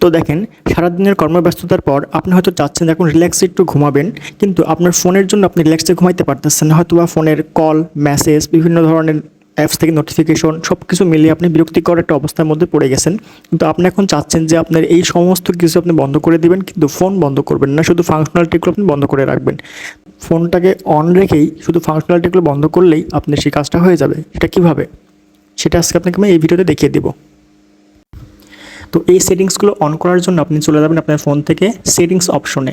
তো দেখেন, সারাদিনের কর্মব্যস্ততার পর আপনি হয়তো চাচ্ছেন এখন রিল্যাক্সে একটু ঘুমাবেন, কিন্তু আপনার ফোনের জন্য আপনি রিল্যাক্সে ঘুমাইতে পারতেছেন হয়তো বা ফোনের কল মেসেজ বিভিন্ন ধরনের অ্যাপস থেকে নোটিফিকেশন সব কিছু মিলিয়ে আপনি বিরক্তিকর একটা অবস্থার মধ্যে পড়ে গেছেন। কিন্তু আপনি এখন চাচ্ছেন যে আপনার এই সমস্ত কিছু আপনি বন্ধ করে দিবেন, কিন্তু ফোন বন্ধ করবেন না, শুধু ফাংশনালিটিগুলো আপনি বন্ধ করে রাখবেন। ফোনটাকে অন রেখেই শুধু ফাংশনালিটিগুলো বন্ধ করলেই আপনার সেই কাজটা হয়ে যাবে। সেটা কীভাবে? সেটা আজকে আপনাকে আমি এই ভিডিওতে দেখিয়ে দেবো। তো এই সেটিংসগুলো অন করার জন্য আপনি চলে যাবেন আপনার ফোন থেকে সেটিংস অপশনে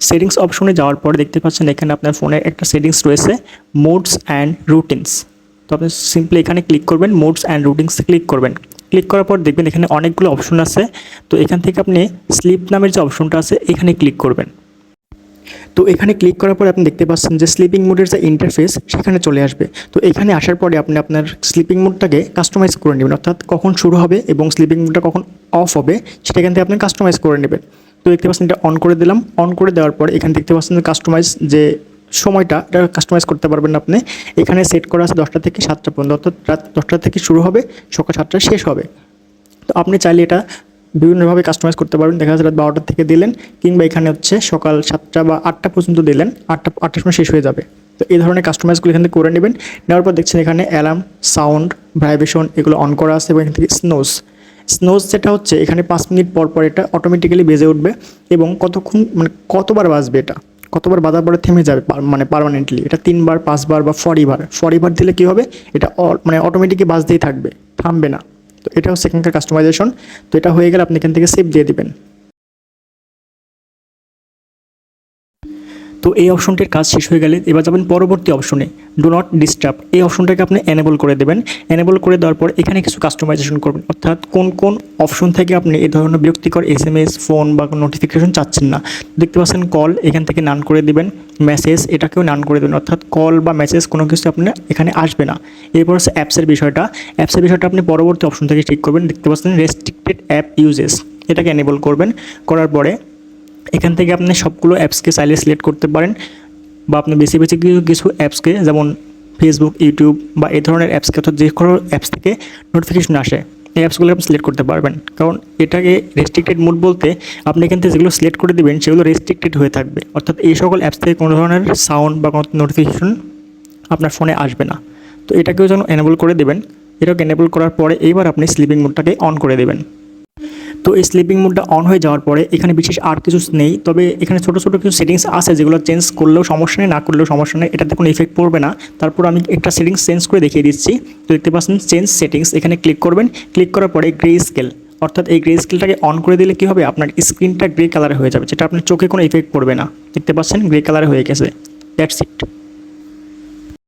সেটিংস অপশনে যাওয়ার পর দেখতে পাচ্ছেন এখানে আপনার ফোনে একটা সেটিংস রয়েছে মোডস অ্যান্ড রুটিনস তো আপনি সিম্পলি এখানে ক্লিক করবেন মোডস অ্যান্ড রুটিনস ক্লিক করবেন। ক্লিক করার পর দেখবেন এখানে অনেকগুলো অপশন আছে। তো এখান থেকে আপনি স্লিপ নামের যে অপশনটা আছে, এখানে ক্লিক করবেন। তো এখানে ক্লিক করার পরে আপনি দেখতে পাচ্ছেন যে স্লিপিং মোডের যে ইন্টারফেস সেখানে চলে আসবে। তো এখানে আসার পরে আপনি আপনার স্লিপিং মোডটাকে কাস্টমাইজ করে নেবেন। অর্থাৎ কখন শুরু হবে এবং স্লিপিং মোডটা কখন অফ হবে, সেটা এখান থেকে আপনি কাস্টমাইজ করে নেবেন। তো দেখতে পাচ্ছেন এটা অন করে দিলাম। অন করে দেওয়ার পর এখানে দেখতে পাচ্ছেন যে কাস্টমাইজ যে সময়টা, এটা কাস্টমাইজ করতে পারবেন আপনি। এখানে সেট করা আছে দশটা থেকে সাতটা পর্যন্ত। অর্থাৎ রাত দশটা থেকে শুরু হবে, সকাল সাতটা শেষ হবে। তো আপনি চাইলে এটা বিভিন্নভাবে কাস্টমাইজ করতে পারবেন। দেখা যাচ্ছে রাত বারোটার থেকে দিলেন কিংবা এখানে হচ্ছে সকাল সাতটা বা আটটা পর্যন্ত দিলেন, আটটা, আটটার সময় শেষ হয়ে যাবে। তো এই ধরনের কাস্টমাইজগুলো এখান থেকে করে নেবেন। নেওয়ার পর দেখছেন এখানে অ্যালার্ম সাউন্ড ভাইব্রেশন এগুলো অন করা আছে এবং এখান থেকে স্নোজ স্নোজ যেটা হচ্ছে, এখানে পাঁচ মিনিট পর পর এটা অটোমেটিক্যালি বেজে উঠবে এবং কতক্ষণ মানে কতবার বাজবে এটা? কতবার বাজার পরে থেমে যাবে মানে পার্মানেন্টলি এটা তিনবার, পাঁচবার বা ফরিবার ফরিবার দিলে কী হবে? এটা মানে অটোমেটিকই বাজতেই থাকবে, থামবে না। এটা হচ্ছে এখানকার কাস্টমাইজেশন তো এটা হয়ে গেলে আপনি এখান থেকে সেভ দিয়ে দিবেন। তো এই অপশনটির কাজ শেষ হয়ে গেলে এবার যাবেন পরবর্তী অপশনে। ডো নট ডিস্টার্ব এই অপশনটাকে আপনি এনেবল করে দেবেন। এনেবল করে দেওয়ার পর এখানে কিছু কাস্টমাইজেশন করবেন। অর্থাৎ কোন কোন অপশন থেকে আপনি এই ধরনের বিরক্তিকর এস এম এস ফোন বা নোটিফিকেশন চাচ্ছেন না। দেখতে পাচ্ছেন কল এখান থেকে নান করে দিবেন। মেসেজ এটাকেও নান করে দেবেন। অর্থাৎ কল বা মেসেজ কোনো কিছু আপনার এখানে আসবে না। এরপর হচ্ছে অ্যাপসের বিষয়টা। অ্যাপসের বিষয়টা আপনি পরবর্তী অপশন থেকে ঠিক করবেন। দেখতে পাচ্ছেন রেস্ট্রিক্টেড অ্যাপ ইউজেস এটাকে এনেবল করবেন। করার পরে এখান থেকে আপনি সবগুলো অ্যাপসকে চাইলে সিলেক্ট করতে পারেন বা আপনি বেশি বেশি কিছু কিছু অ্যাপসকে, যেমন ফেসবুক ইউটিউব বা এই ধরনের অ্যাপসকে অর্থাৎ যে কোনো অ্যাপস থেকে নোটিফিকেশন আসে, এই অ্যাপসগুলো আপনি সিলেক্ট করতে পারবেন। কারণ এটাকে রেস্ট্রিক্টেড মোড বলতে আপনি এখান থেকে যেগুলো সিলেক্ট করে দেবেন সেগুলো রেস্ট্রিক্টেড হয়ে থাকবে। অর্থাৎ এই সকল অ্যাপস থেকে কোনো ধরনের সাউন্ড বা কোনো নোটিফিকেশন আপনার ফোনে আসবে না। তো এটাকেও যেন এনেবল করে দেবেন। এটাকে এনেবল করার পরে এইবার আপনি স্লিপিং মোডটাকে অন করে দেবেন। তো এই স্লিপিং মোডটা অন হয়ে যাওয়ার পরে এখানে বিশেষ আর কিছু নেই। তবে এখানে ছোটো ছোটো কিছু সেটিংস আছে যেগুলো চেঞ্জ করলেও সমস্যা নেই, না করলেও সমস্যা নেই। এটাতে কোনো ইফেক্ট পড়বে না। তারপর আমি একটা সেটিংস চেঞ্জ করে দেখিয়ে দিচ্ছি। তো দেখতে পাচ্ছেন চেঞ্জ সেটিংস এখানে ক্লিক করবেন। ক্লিক করার পরে গ্রে স্কেল অর্থাৎ এই গ্রে স্কেলটাকে অন করে দিলে কী হবে? আপনার স্ক্রিনটা গ্রে কালার হয়ে যাবে, যেটা আপনার চোখে কোনো ইফেক্ট পড়বে না। দেখতে পাচ্ছেন গ্রে কালার হয়ে গেছে। That's it